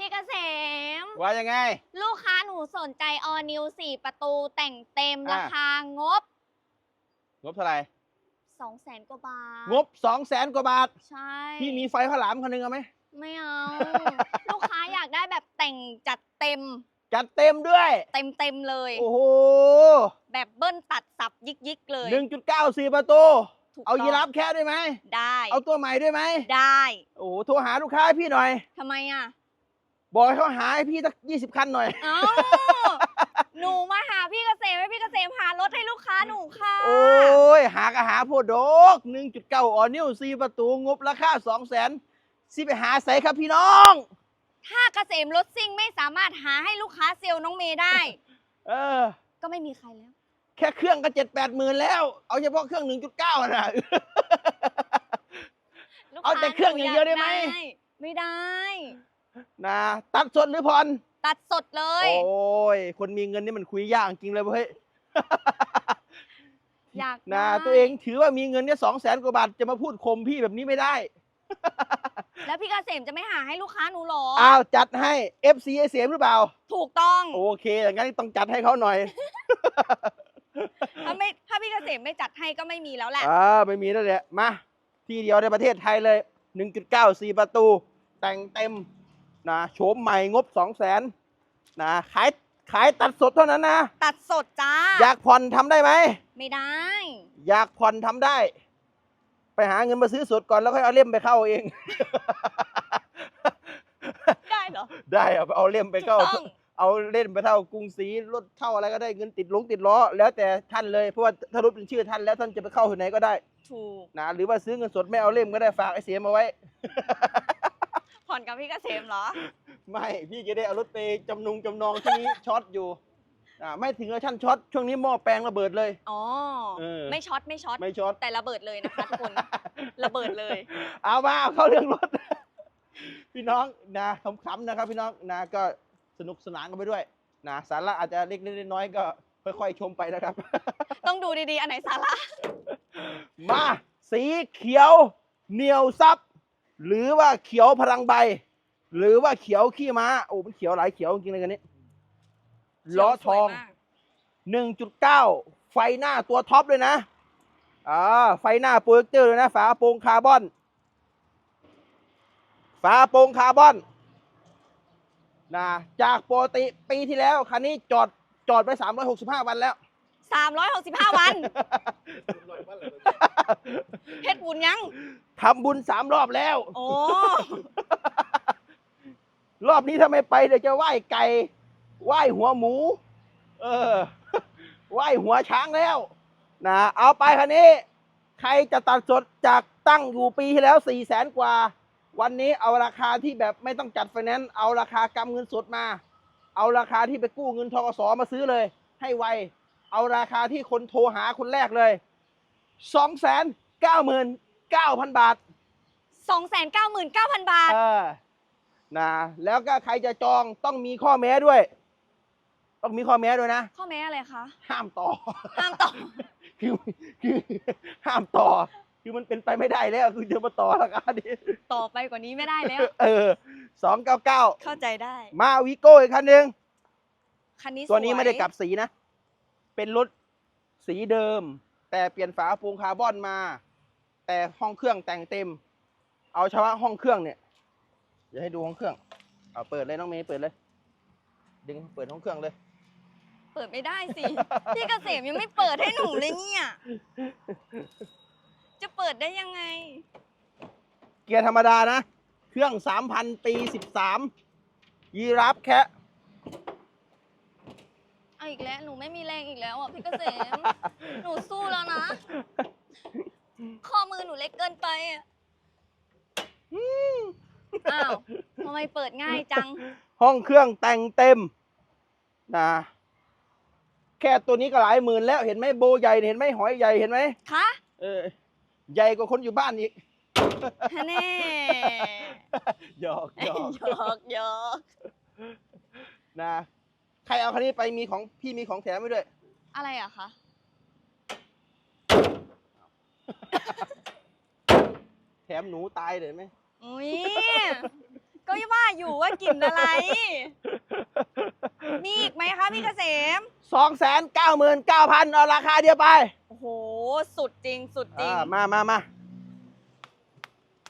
พี่เกษม ว่ายังไง ลูกค้าหนูสนใจออนิวสี่ประตูแต่งเต็มอะ ราคางบงบเท่าไหร่2 0 0แสนกว่าบาท งบสองแสนกว่าบาท ใช่ พี่มีไฟข้าวหลามคันหนึงเอาไหม ไม่เอา ลูกค้าอยากได้แบบแต่งจัดเต็ม จัดเต็มด้วย เต็มเต็มๆเลย โอ้โหแบบเบิ้ลตัดสับยิกยิกๆเลยหนึ่งจุดเก้าสี่ประตู ถูกเอาต้งยีราฟแค่ได้ไหม ได้ เอาตัวใหม่ด้วยไหม ได้โอ้โห โทรหาลูกค้าให้พี่หน่อย ทำไมอะ บอกให้เขาหาให้พี่สักยี่สิบคันหน่อย เอ้าหนูมาหาพี่เกษมให้พี่เกษมหารถให้ลูกค้าหนูค่ะ โอ้ย หากะหาโพดดอกหนึ่งจุดเก้าออนิวสี่ประตูงบราคาสองแสนสิไปหาใส่ครับพี่น้อง ถ้าเกษมรถซิ่งไม่สามารถหาให้ลูกค้าเซลล์น้องเมย์ได้ เออ ก็ไม่มีใครแล้ว แค่เครื่องก็เจ็ดแปดหมื่นแล้ว เอาเฉพาะเครื่องหนึ่งจุดเก้านะลูกเอาแต่ค้เครื่องอย่างเดียวได้ไหมไม่ได้ นะตัดสดหรือผ่อนตัดสดเลยโอ้ยคนมีเงินนี่มันคุยยากจริงเลยเว้ยอยากนะได้ตัวเองถือว่ามีเงินแค่สองแสนกว่าบาทจะมาพูดคมพี่แบบนี้ไม่ได้ แล้วพี่เกษมจะไม่หาให้ลูกค้าหนูเหรออ้าวจัดให้ FC ไอเสียมหรือเปล่า ถูกต้องโอเคอย่างนั้นต้องจัดให้เขาหน่อย ถ้าไม่ถ้าพี่เกษมไม่จัดให้ก็ไม่มีแล้วแหละ อ่าไม่มีแล้วแหละมา ที่เดียวในประเทศไทยเลย 1.94 ประตู แต่งเต็ม นะโฉมใหม่งบ2 0 0แสนนะขายขายตัดสดเท่านั้นนะ ตัดสดจ้า อยากผ่อนทำได้ไหม ไม่ได้ อยากผ่อนทำได้ ไปหาเงินมาซื้อสดก่อนแล้วค่อยเอาเล่มไปเข้าเอง ได้เหรอ ได้เอาเอาเล่มไปถูกเข้าต้อง เอาเล่นไปเท่ากรุงศรีรถเท่าอะไรก็ได้เงินติดลงติดล้อ แล้วแต่ท่านเลยเพราะว่าถ้ารถเป็นชื่อท่านแล้วท่านจะไปเข้าที่ไหนก็ได้ถูก นะหรือว่าซื้อเงินสดไม่เอาเล่มก็ได้ฝากไอ้เสียมาไว้ ผ่อนกับพี่เกษมเหรอ ไม่พี่จะได้เอารถไปจำนงจำนองที่นี้ ช็อตอยู่อ่าไม่ถึงกับชั้นช็อตช่วงนี้หม้อแปลงระเบิดเลย อ๋อ เออ ไม่ช็อตไม่ช็อต ไม่ช็อตแต่ระเบิดเลยนะคะทุกคน ระเบิดเลย เอามาเอาเข้าเรื่องรถ พี่น้องนะขำๆนะครับ พี่น้องนะก็สนุกสนานกันไปด้วยนะสาระอาจจะเล็กๆน้อยๆก็ค่อยๆชมไปนะครับ ต้องดูดีๆ อันไหนสาระ มา สีเขียว เหนียวซับ หรือว่าเขียวพลังใบ หรือว่าเขียวขี้ม้าโอ้มันเขียวหลายเขียวจริงๆเลยกันนี้ล้อทองสวยมาก1.9 ไฟหน้าตัวท็อปเลยนะอ่าไฟหน้าโปรเจคเตอร์เลยนะ ฝาโปร่งคาร์บอน ฝาโปร่งคาร์บอนนะจากปกติปีที่แล้ว คันนี้จอดจอดไป 365 วันแล้ว 365 วัน เฮ็ดบุญยัง ทำบุญสามรอบแล้ว โอ้ รอบนี้ถ้าไม่ไปเดี๋ยวจะไหว้ไก่ไหว้หัวหมู เออ ไหว้หัวช้างแล้ว นะเอาไปคันนี้ ใครจะตัดสดจากตั้งอยู่ปีที่แล้วสี่แสนกว่า วันนี้เอาราคาที่แบบไม่ต้องจัดไฟแนนซ์เอาราคากำเงินสดมา เอาราคาที่ไปกู้เงินทกสมาซื้อเลย ให้ไว เอาราคาที่คนโทรหาคนแรกเลย สองแสนเก้าหมื่นเก้าพันบาท 299,000 บาท เออนะแล้วก็ใครจะจองต้องมีข้อแม้ด้วย ต้องมีข้อแม้ด้วยนะ ข้อแม้อะไรคะ ห้ามต่อ ห้ามต่อ คือคือห้ามต่อ คือมันเป็นไปไม่ได้แล้วคือจะมาต่อราคานี้ต่อไปกว่านี้ไม่ได้แล้ว เออสองเก้าเก้าเข้าใจได้ มาวิโก้อีกคันหนึ่งคันนี้ตัวนี้สยไม่ได้กลับสีนะ เป็นรถสีเดิม แต่เปลี่ยนฝาโปร่งคาร์บอนมา แต่ห้องเครื่องแต่งเต็ม เอาเฉพาะห้องเครื่องเนี่ยเดี๋ยวให้ดูห้องเครื่องเอาเปิดเลยน้องเมย์เปิดเลย ดึงเปิดห้องเครื่องเลย เปิดไม่ได้สิ พี่เกษมยังไม่เปิดให้หนูเลยเนี่ย จะเปิดได้ยังไง เกียร์ธรรมดานะ เครื่องสามพันปีสิบสามยีราฟแคะ เอาอีกแล้วหนูไม่มีแรงอีกแล้วอะพี่เกษม หนูสู้แล้วนะ ข้อมือหนูเล็กเกินไปอะอ้าวทำไมเปิดง่ายจัง ห้องเครื่องแต่งเต็มนะแค่ตัวนี้ก็หลายหมื่นแล้วเห็นไหมโบใหญ่เห็นไหมหอยใหญ่เห็นไหมคะเออใหญ่กว่าคนอยู่บ้านอีกแน่หยอกหยอกหยอกหยอกนะใค รเอาคันนี้ไปมีของพี่มีของแถมไว้ด้วย อะไรอะคะ แถมหนูตายเลยไหม อุ้ย ก็ว่าอยู่ว่ากลิ่นอะไร มีอีกไหมคะพี่เกษม สองแสนเก้าหมื่นเก้าพันเอาราคาเดียวไปโอ้โห สุดจริง สุดจริง อ่ามามามา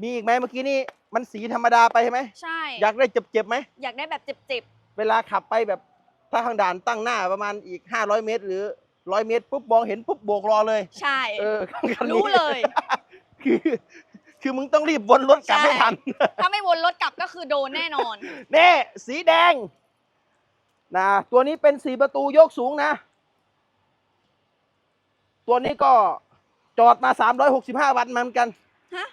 มีอีกไหมเมื่อกี้นี่มันสีธรรมดาไปใช่ไหม ใช่ อยากได้เจ็บๆไหม อยากได้แบบเจ็บเวลาขับไปแบบ ถ้าทางด่านตั้งหน้าประมาณอีก 500 เมตร หรือ 100 เมตรปุ๊บมองเห็นปุ๊บโบกรอเลยๆใช่ เออคันนี้รู้เลย คือ คือมึงต้องรีบวนรถกลับให้ใช่ทัน ถ้าไม่วนรถกลับก็คือโดนแน่นอนนี่สีแดงนะตัวนี้เป็นสีประตูยกสูงนะ ตัวนี้ก็จอดมา365วันเหมือนกัน ฮะ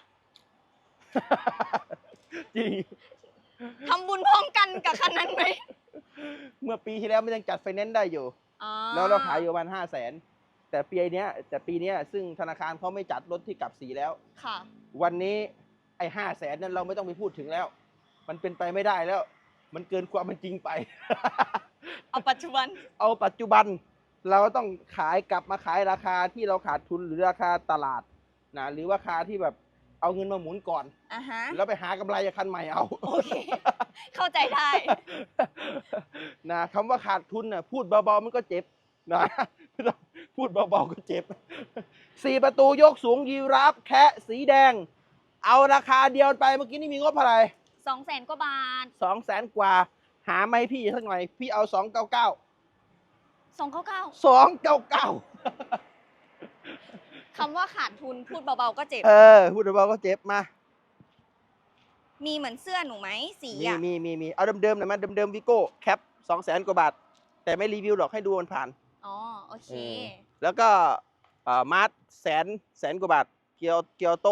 จริง ทำบุญพร้อมกันกับคันนั้นไหม เมื่อปีที่แล้วมันยังจัดไฟแนนซ์ได้อยู่ อ๋อแล้วเราขายอยู่ประมาณห้าแสนแต่ปีเนี้ยแต่ปีเนี้ยซึ่งธนาคารเขาไม่จัดรถที่กลับสีแล้ว ค่ะ วันนี้ไอ้ห้าแสนนั้นเราไม่ต้องไปพูดถึงแล้ว มันเป็นไปไม่ได้แล้ว มันเกินความเป็นจริงไป เอาปัจจุบัน เอาปัจจุบันเราต้องขายกลับมาขายราคาที่เราขาดทุนหรือราคาตลาดนะหรือว่าราคาที่แบบ เอาเงินมาหมุนก่อน อะฮะ แล้วไปหากำไรจากคันใหม่เอาโอเค เข้าใจได้ นะคำว่าขาดทุนน่ะพูดเบาๆมันก็เจ็บนะพูดเบาๆก็เจ็บสี่ประตูยกสูงยีราฟแคะสีแดง เอาราคาเดียวไปเมื่อกี้นี่มีงบเท่าไหร่สองแสนกว่าบาทสองแสนกว่า หาไหมาให้พี่สักหน่อย พี่เอาสองเก้าเก้าสองเก้าเก้าสองเก้าเก้า คำว่าขาดทุนพูดเบาๆก็เจ็บ เออพูดเบาๆก็เจ็บมา มีเหมือนเสื้อหนูไหมสีมีอะ มีมีมีเอาเดิมๆหน่อยมาเดิมๆวิโก้แคปสองแสนกว่าบาท แต่ไม่รีวิวหรอกให้ดูมันผ่าน อ๋อ โอเคเออแล้วก็เอ่อมาร์ทแสนแสนกว่าบาท เกียวเกียวโต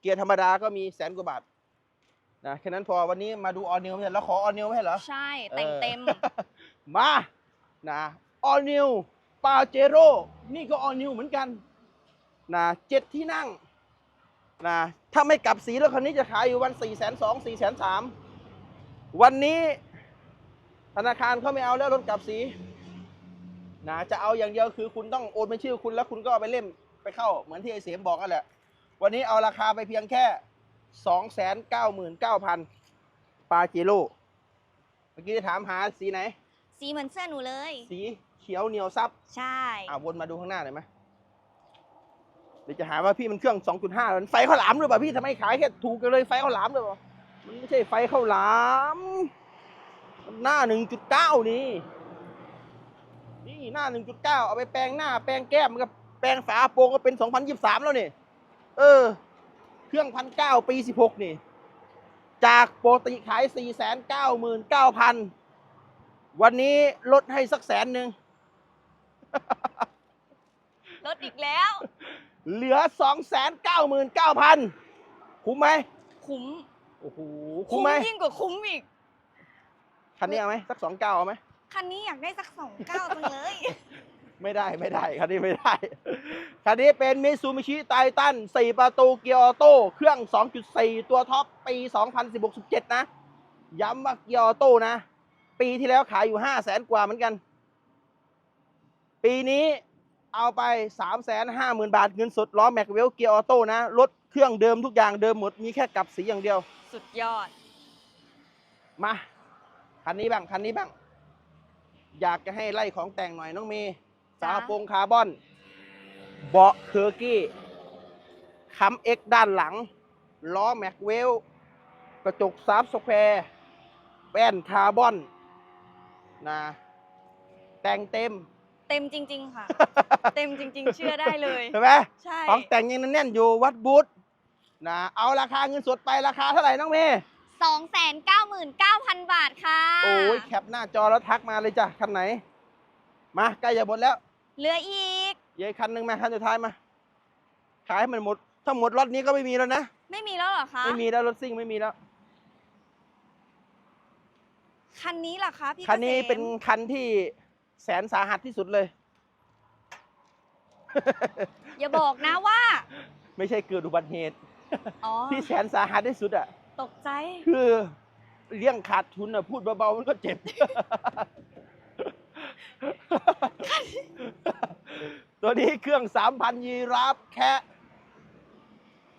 เกียร์ธรรมดาก็มีแสนกว่าบาทนะแค่นั้นพอวันนี้มาดูออนิวไม่ใช่แล้วขอออนิวไม่ใช่เหรอ ใช่แต่งเต็มมา นะออนิวปาเจโร่นี่ก็ออนิวเหมือนกัน นะเจ็ดที่นั่งนะถ้าไม่กลับสีแล้วคันนี้จะขายอยู่วัน4ี่แสนสองสี่แสนสามวันนี้ธนาคารเขาไม่เอาแล้วรถกลับสีนะจะเอาอย่างเดียวคือคุณต้องโอนเป็นชื่อคุณแล้วคุณก็เอาไปเล่มไปเข้า เหมือนที่ไอเสียมบอกนั่นแหละ วันนี้เอาราคาไปเพียงแค่สองแสนเก้าหมื่นเก้าพันปาเจโร่เมื่อกี้จะถามหาสีไหน สีเหมือนเสื้อหนูเลย สีเขียวเหนียวซับ ใช่ อ่าวนมาดูข้างหน้าหน่อยไหมเดี๋ยวจะหาว่าพี่มันเครื่อง 2.5มันไฟข้าวหลามหรือเปล่าพี่ทำไมขายแค่ถูกกันเลยไฟข้าวหลามหรือเปล่ามันไม่ใช่ไฟข้าวหลามหน้า 1.9 นี่ นี่หน้า 1.9 เอาไปแปลงหน้า แปลงแก้มกับแปลงฝาโปรงก็เป็น 2023 แล้วนี่ เออ เครื่องพันเก้าปี 16 นี่ จากปกติขาย 499,000 วันนี้ลดให้สักแสนหนึ่งลดอีกแล้ว เหลือ 299,000 คุ้มไหมคุ้มโอ้โหคุ้มไหมยิ่งกว่าคุ้มอีก คันนี้เอาไหมสักสองเก้าเอาไหมคันนี้อยากได้สักสองเก้าจังเลย ไม่ได้ไม่ได้คันนี้ไม่ได้ คันนี้เป็นมิ t ซู i ิชิไททัน4ประตูเกียร์ออโต้เครื่อง 2.4 ตัวท็อปปี 2016-17 นะ ย้ำว่าเกียร์ออโต้นะ ปีที่แล้วขายอยู่ 5 0 0แสนกว่าเหมือนกัน ปีนี้ เอาไป 3 5 0 0 0 0 บาท เงินสดล้อแม็กเวลเกียร์ออโต้นะ รถเครื่องเดิมทุกอย่างเดิมหมด มีแค่กลับสีอย่างเดียว สุดยอด มา คันนี้บ้าง คันนี้บ้าง อยากจะให้ไล่ของแต่งหน่อยน้องเมย์ฝาจ้าโปรงคาร์บอน เบาะเคอร์กี้ค้ำเอ็กด้านหลัง ล้อแม็กเวล กระจกซับสแควร์แว่นคาร์บอนนะแต่งเต็ม เต็มจริง ๆ ค่ะ เต็มจริง ๆ เชื่อได้เลยเห็นไหมใช่ของแต่งยังแน่นๆอยู่วัดบูธนะเอาราคาเงินสดไปราคาเท่าไหร่น้องเมย์สองแสนเก้าหมื่นเก้าพันบาทค่ะ โอ้ยแคปหน้าจอแล้วทักมาเลยจ้ะคันไหน มาใกล้จะหมดแล้ว เหลืออีกเย้คันหนึ่งมาคันสุดท้ายมา ขายให้มันหมด ถ้าหมดรถนี้ก็ไม่มีแล้วนะ ไม่มีแล้วเหรอคะ ไม่มีแล้วรถซิ่งไม่มีแล้ว คันนี้เหรอคะพี่คันนี้กษมเป็นคันที่ แสนสาหัสที่สุดเลย อย่าบอกนะว่า ไม่ใช่เกิดอุบัติเหตุ อ๋อ ที่แสนสาหัสที่สุดอะ ตกใจ คือเรื่องขาดทุนอะพูดเบาๆมันก็เจ็บ ตัวนี้เครื่อง 3,000 ยีราฟแค่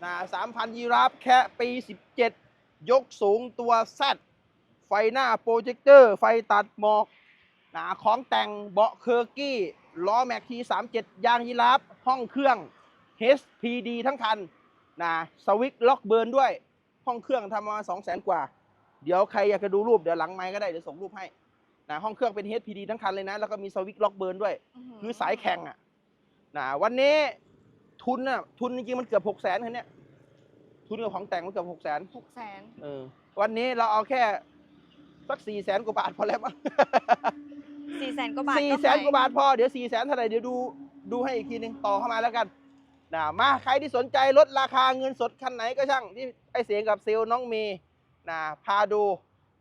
นะ3,000 ยีราฟแค่ปี 17 ยกสูงตัวแซดไฟหน้าโปรเจคเตอร์ ไฟตัดหมอก นะของแต่งเบาะเคอร์กี้ล้อแม็กที37 ยางยีราฟห้องเครื่อง HPD ทั้งคันนะสวิตช์ล็อกเบิร์นด้วย ห้องเครื่องทำมา2 0 0 0 0 0 กว่า เดี๋ยวใครอยากจะดูรูปเดี๋ยวหลังไม้ก็ได้เดี๋ยวส่งรูปให้นะห้องเครื่องเป็น HPD ทั้งคันเลยนะ แล้วก็มีสวิตช์ล็อกเบิร์นด้วย คือสายแข่งอะนะวันนี้ทุนอะทุนจริงๆมันเกือบหกแสนคันเนี้ยทุนกับของแต่งมันเกือบหกแสนหกแสนเออวันนี้เราเอาแค่สักสี่แสนกว่าบาทพอแล้วมั้ง สี่แสนกว่าบาทสี่แสนกว่าบาทพอเดี๋ยวสี่แสนเท่าไหร่เดี๋ยวดูดูให้อีกทีหนึ่งต่อเข้ามาแล้วกันนะมาใครที่สนใจลดราคาเงินสดคันไหนก็ช่างที่ไอเสียงกับเซลล์น้องเมย์นะพาดู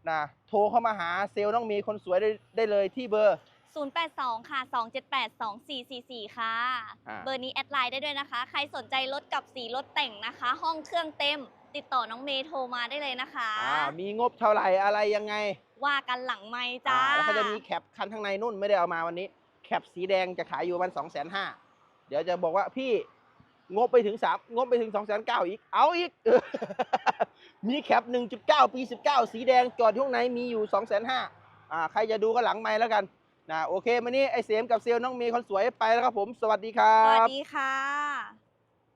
นะโทรเข้ามาหาเซลล์น้องเมย์คนสวยได้ได้เลยที่เบอร์ศูนย์แปดสองค่ะสองเจ็ดแปดสองสี่สี่สี่ค่ะอ่าเบอร์นี้แอดไลน์ได้ด้วยนะคะ ใครสนใจรถกับสีรถแต่งนะคะ ห้องเครื่องเต็ม ติดต่อน้องเมย์โทรมาได้เลยนะคะ อ่ามีงบเท่าไหร่อะไรยังไงว่ากันหลังไม่จ้า อ่าแล้วเขาจะมีแคปคันข้างในนุ่นไม่ได้เอามาวันนี้ แคปสีแดงจะขายอยู่ประมันสองแสนห้าเดี๋ยวจะบอกว่าพี่งบไปถึงสามงบไปถึงสองแสนเก้าอีก เอาอีก มีแคปหนึ่งจุดเก้าปีสิบเก้าสีแดงจอดอยู่ข้างในมีอยู่สองแสนห้าอ่าใครจะดูก็หลังไม้แล้วกันนะโอเควันนี้ไอเสียมกับเซลลน้องเมย์คนสวยไปแล้วครับผม สวัสดีครัสวัสบ ดีค่ะ